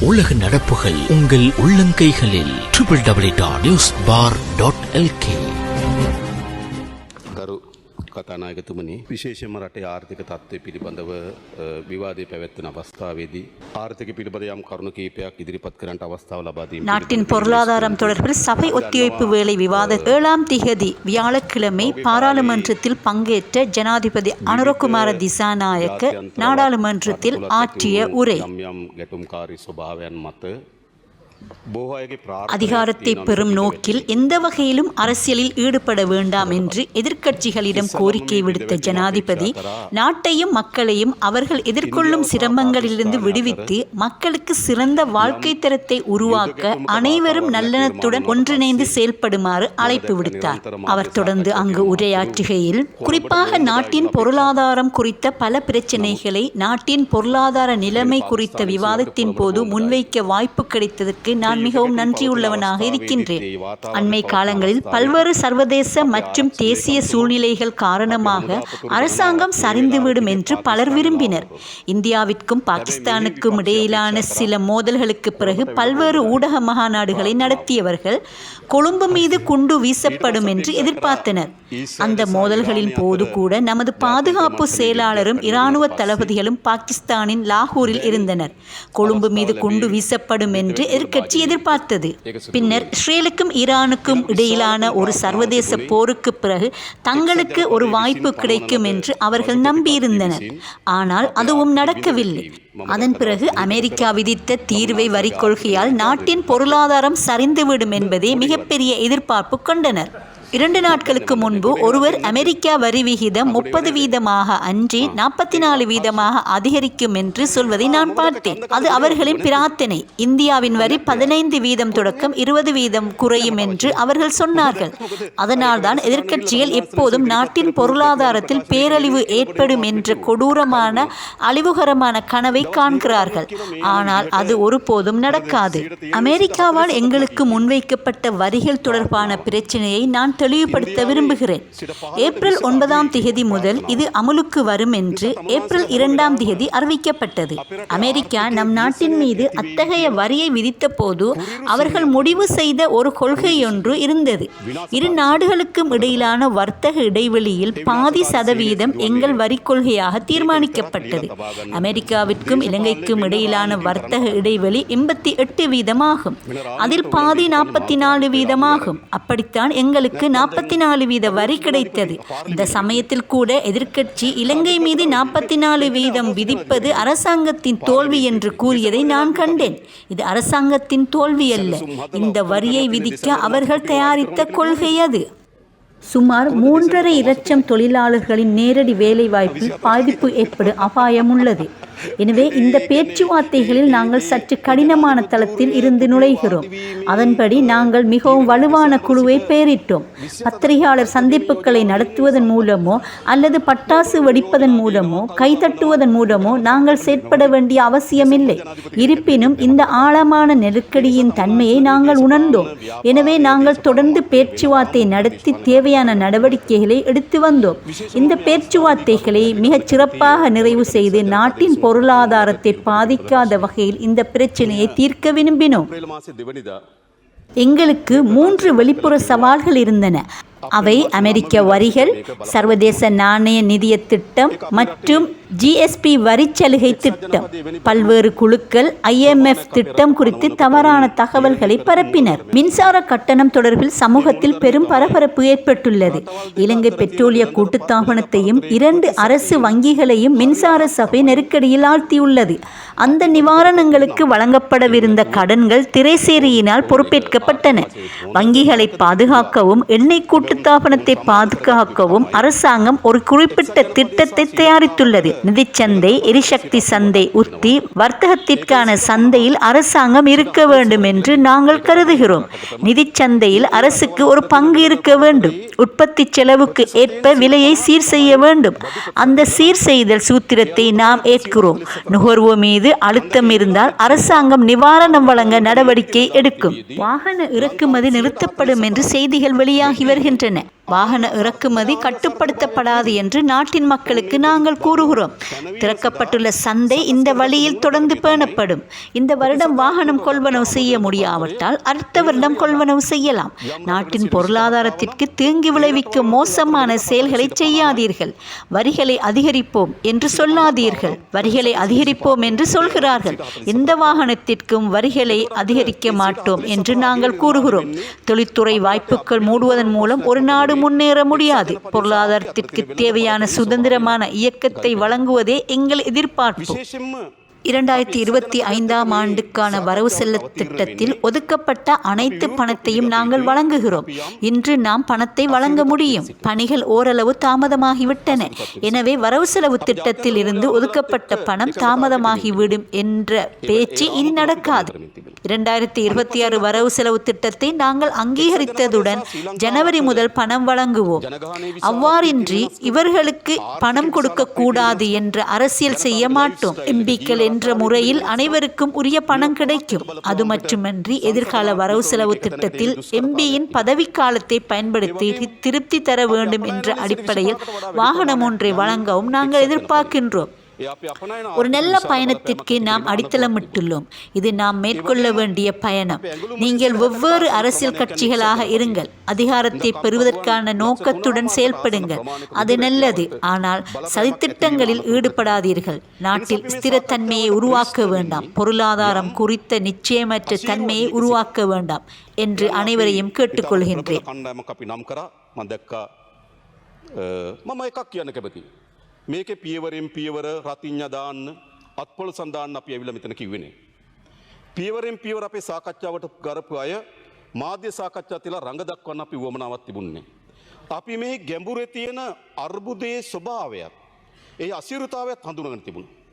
உலக நடப்புகள் உங்கள் உள்ளங்கைகளில். Triple W dot news bar dot L K කතානායකතුමනි විශේෂම රටේ ආර්ථික තත්ත්වය පිළිබඳව අ, විවාදය පැවැත්වෙන අවස්ථාවේදී ආර්ථික පිළිබඳ යම් කරුණු කීපයක් ඉදිරිපත් කරන්නට අවස්ථාව ලබාදීම நாட்டின் பொருளாதாரம் தொடர்பில் சபை ஒத்திவைப்பு வேலை விவாத ஏழாம் திகதி வியாழக்கிழமை பாராளுமன்றத்தில் பங்கேற்ற ஜனாதிபதி அனுரகுமார திசாநாயக்க நாடாளுமன்றத்தில் ஆற்றிய உரை அதிகாரத்தை பெறும் நோக்கில் எந்த வகையிலும் அரசியலில் ஈடுபட வேண்டாம் என்று எதிர்க்கட்சிகளிடம் கோரிக்கை விடுத்த ஜனாதிபதி நாட்டையும் மக்களையும் அவர்கள் எதிர்கொள்ளும் சிரமங்களிலிருந்து விடுவித்து மக்களுக்கு சிறந்த வாழ்க்கை தரத்தை உருவாக்க அனைவரும் நல்லெண்ணத்துடன் ஒன்றிணைந்து செயல்படுமாறு அழைப்பு விடுத்தார். அவர் தொடர்ந்து அங்கு உரையாற்றுகையில் குறிப்பாக நாட்டின் பொருளாதாரம் குறித்த பல பிரச்சினைகளை நாட்டின் பொருளாதார நிலைமை குறித்த விவாதத்தின் போது முன்வைக்க வாய்ப்பு கிடைத்ததற்கு நான் மிகவும் நன்றியுள்ளவனாக இருக்கின்றேன். அண்மை காலங்களில் பல்வேறு சர்வதேச மற்றும் தேசிய சூழ்நிலைகள் காரணமாக அரசாங்கம் சரிந்துவிடும் என்று பலர் விரும்பினர். இந்தியாவிற்கும் பாகிஸ்தானுக்கும் இடையிலான சில மோதல்களுக்கு பிறகு பல்வேறு ஊடக மகாநாடுகளை நடத்தியவர்கள் கொழும்பு மீது குண்டு வீசப்படும் என்று எதிர்பார்த்தனர். அந்த மோதல்களின் போது கூட நமது பாதுகாப்பு செயலாளரும் இராணுவ தளபதிகளும் பாகிஸ்தானின் லாகூரில் இருந்தனர். கொழும்பு மீது குண்டு வீசப்படும் என்று எதிர்க்கட்சி எதிர்பார்த்தது. பின்னர் இஸ்ரேலுக்கும் ஈரானுக்கும் இடையிலான ஒரு சர்வதேச போருக்கு பிறகு தங்களுக்கு ஒரு வாய்ப்பு கிடைக்கும் என்று அவர்கள் நம்பியிருந்தனர். ஆனால் அதுவும் நடக்கவில்லை. அதன் பிறகு அமெரிக்கா விதித்த தீர்வை வரி கொள்கையால் நாட்டின் பொருளாதாரம் சரிந்துவிடும் என்பதே மிகப்பெரிய எதிர்பார்ப்பு கொண்டனர். இரண்டு நாட்களுக்கு முன்பு ஒருவர் அமெரிக்கா வரி விகிதம் முப்பது வீதமாக அன்றி நாற்பத்தி நாலு வீதமாக அதிகரிக்கும் என்று சொல்வதை நான் பார்த்தேன். அது அவர்களின் பிரார்த்தனை. இந்தியாவின் வரி பதினைந்து வீதம் தொடக்கம் இருபது வீதம் குறையும் என்று அவர்கள் சொன்னார்கள். அதனால்தான் எதிர்க்கட்சிகள் எப்போதும் நாட்டின் பொருளாதாரத்தில் பேரழிவு ஏற்படும் என்ற கொடூரமான அழிவுகரமான கனவை காண்கிறார்கள். ஆனால் அது ஒருபோதும் நடக்காது. அமெரிக்காவால் எங்களுக்கு முன்வைக்கப்பட்ட வரிகள் தொடர்பான பிரச்சனையை நான் தெளிவுபடுத்த விரும்புகிறேன். ஏப்ரல் ஒன்பதாம் திகதி முதல் இது அமலுக்கு வரும் என்று ஏப்ரல் இரண்டாம் திகதி அறிவிக்கப்பட்டது. அமெரிக்கா நம் நாட்டின் மீது அத்தகைய வரியை விதித்த போது அவர்கள் முடிவு செய்த ஒரு கொள்கையொன்று இருந்தது. இரு நாடுகளுக்கும் இடையிலான வர்த்தக இடைவெளியில் பாதி சதவீதம் எங்கள் வரி கொள்கையாக தீர்மானிக்கப்பட்டது. அமெரிக்காவிற்கும் இலங்கைக்கும் இடையிலான வர்த்தக இடைவெளி எண்பத்தி எட்டு வீதமாகும். அதில் பாதி நாற்பத்தி நாலு வீதமாகும். அப்படித்தான் எங்களுக்கு நாற்பத்தி நாலு வீத வரி கிடைத்தது. இந்த சமயத்தில் கூட எதிர்க்கட்சி இலங்கை மீது நாற்பத்தி நாலு வீதம் விதிப்பது அரசாங்கத்தின் தோல்வி என்று கூறியதை நான் கண்டேன். இது அரசாங்கத்தின் தோல்வி அல்ல. இந்த வரியை விதிக்க அவர்கள் தயாரித்த கொள்கை அது. சுமார் மூன்றரை இலட்சம் தொழிலாளர்களின் நேரடி வேலைவாய்ப்பில் பாதிப்பு ஏற்படும் அபாயம் உள்ளது எனவே இந்த பேச்சுவார்த்தைகளில் நாங்கள் சற்று கடினமான தளத்தில் இருந்து நுழைகிறோம். அதன்படி நாங்கள் மிகவும் வலுவான குழுவை பெயரிட்டோம். பத்திரிகையாளர் சந்திப்புகளை நடத்துவதன் மூலமோ அல்லது பட்டாசு வெடிப்பதன் மூலமோ கைதட்டுவதன் மூலமோ நாங்கள் செயற்பட வேண்டிய அவசியமில்லை. இருப்பினும் இந்த ஆழமான நெருக்கடியின் தன்மையை நாங்கள் உணர்ந்தோம். எனவே நாங்கள் தொடர்ந்து பேச்சுவார்த்தை நடத்தி தேவையான நடவடிக்கைகளை எடுத்து வந்தோம். இந்த பேச்சுவார்த்தைகளை மிகச் சிறப்பாக நிறைவு செய்து நாட்டின் பொருளாதாரத்தை பாதிக்காத வகையில் இந்த பிரச்சனையை தீர்க்க விரும்பினோம். எங்களுக்கு மூன்று வெளிப்புற சவால்கள் இருந்தன. அவை அமெரிக்க வரிகள் சர்வதேச நாணய நிதிய திட்டம் மற்றும் ஜிஎஸ்பி வரிச்சலுகை திட்டம். பல்வேறு குழுக்கள் ஐஎம்எஃப் திட்டம் குறித்து தவறான தகவல்களை பரப்பினர். மின்சார கட்டணம் தொடர்பில் சமூகத்தில் பெரும் பரபரப்பு ஏற்பட்டுள்ளது. இலங்கை பெட்ரோலிய கூட்டுத்தாபனத்தையும் இரண்டு அரசு வங்கிகளையும் மின்சார சபை நெருக்கடியில் ஆழ்த்தியுள்ளது. அந்த நிவாரணங்களுக்கு வழங்கப்படவிருந்த கடன்கள் திரைசேரியினால் பொறுப்பேற்கப்பட்டன. வங்கிகளை பாதுகாக்கவும் எண்ணெய் கூட்டுத்தாபனத்தை பாதுகாக்கவும் அரசாங்கம் ஒரு குறிப்பிட்ட திட்டத்தை தயாரித்துள்ளது. நிதிச்சந்தை எரிசக்தி சந்தை உத்தி வர்த்தகத்திற்கான சந்தையில் அரசாங்கம் இருக்க வேண்டும் என்று நாங்கள் கருதுகிறோம். நிதிச்சந்தையில் அரசுக்கு ஒரு பங்கு இருக்க வேண்டும். உற்பத்தி செலவுக்கு ஏற்ப விலையை சீர் செய்ய வேண்டும். அந்த சீர் செய்தல் சூத்திரத்தை நாம் ஏற்கிறோம். நுகர்வோர் மீது அழுத்தம் இருந்தால் அரசாங்கம் நிவாரணம் வழங்க நடவடிக்கை எடுக்கும். வாகன இறக்குமதி நிறுத்தப்படும் என்று செய்திகள் வெளியாகி வருகின்றன. ടെന് வாகன இறக்குமதி கட்டுப்படுத்தப்படாது என்று நாட்டின் மக்களுக்கு நாங்கள் கூறுகிறோம். திறக்கப்பட்டுள்ள சந்தை இந்த வழியில் தொடர்ந்து பேணப்படும். இந்த வருடம் வாகனம் கொள்வனவு செய்ய முடியாவிட்டால் அடுத்த வருடம் கொள்வனவு செய்யலாம். நாட்டின் பொருளாதாரத்திற்கு தீங்கு விளைவிக்கும் மோசமான செயல்களை செய்யாதீர்கள். வரிகளை அதிகரிப்போம் என்று சொல்லாதீர்கள். வரிகளை அதிகரிப்போம் என்று சொல்கிறார்கள். எந்த வாகனத்திற்கும் வரிகளை அதிகரிக்க மாட்டோம் என்று நாங்கள் கூறுகிறோம். தொழில்துறை வாய்ப்புகள் மூடுவதன் மூலம் ஒரு நாடு ஒருங்கிணைந்து முன்னேற முடியாது. பொருளாதாரத்திற்கு தேவையான சுதந்திரமான இயக்கத்தை வழங்குவதே எங்கள் எதிர்பார்ப்பு. இரண்டாயிரத்தி இருபத்தி ஐந்தாம் ஆண்டுக்கான வரவு செல்ல திட்டத்தில் ஒதுக்கப்பட்ட அனைத்து பணத்தையும் நாங்கள் வழங்குகிறோம். இன்று நாம் பணத்தை வழங்க முடியும். பணிகள் ஓரளவு தாமதமாகிவிட்டன. எனவே வரவு செலவு திட்டத்தில் இருந்து ஒதுக்கப்பட்ட பணம் தாமதமாகிவிடும் என்ற பேச்சு இனி நடக்காது. இரண்டாயிரத்தி இருபத்தி ஆறு வரவு செலவு திட்டத்தை நாங்கள் அங்கீகரித்ததுடன் ஜனவரி முதல் பணம் வழங்குவோம். அவ்வாறின்றி இவர்களுக்கு பணம் கொடுக்க கூடாது என்ற அரசியல் செய்ய மாட்டோம். எம்பிக்கள் என்ற முறையில் அனைவருக்கும் உரிய பணம் கிடைக்கும். அது மட்டுமன்றி எதிர்கால வரவு செலவு திட்டத்தில் எம்பியின் பதவிக்காலத்தை பயன்படுத்தி திருப்தி தர வேண்டும் என்ற அடிப்படையில் வாகனம் ஒன்றை வழங்கவும் நாங்கள் எதிர்பார்க்கின்றோம். ஒரு நல்ல பயணத்திற்கு நாம் அடித்தளமிட்டுள்ளோம் இது நாம் மேற்கொள்ள வேண்டிய பயணம். நீங்கள் வெவ்வேறு அரசியல் கட்சிகளாக இருங்கள். அதிகாரத்தை பெறுவதற்கான நோக்கத்துடன் செயல்படுங்கள். அது நல்லது. ஆனால் சதித்திட்டங்களில் ஈடுபடாதீர்கள். நாட்டில் ஸ்திரத்தன்மையை உருவாக்க வேண்டாம். பொருளாதாரம் குறித்த நிச்சயமற்ற தன்மையை உருவாக்க வேண்டாம் என்று அனைவரையும் கேட்டுக்கொள்கின்றேன் කණ්ඩෑමක් අපි නම් කරා මදැක්කා මම එකක් කියන්න කැපති. මේක පියවරෙන් පියවර රතිං්ඥ දාන්න අත්පොල සඳාන්න අපි ඇවිල මෙතන කිවෙනේ. පියවරෙන් පියවර අපේ සාකච්ඡාවට ගරපු අය මාධ්‍ය සාකච්ඡා තිලා රඟ දක්වන්න අපි වුවමනාවත් තිබුන්නේ. අපි මේ ගැඹුරේ තියෙන අර්බුදයේ ස්වභාවයක් ඒ අසිරුතාවත් හඳුනගන තිබුණ.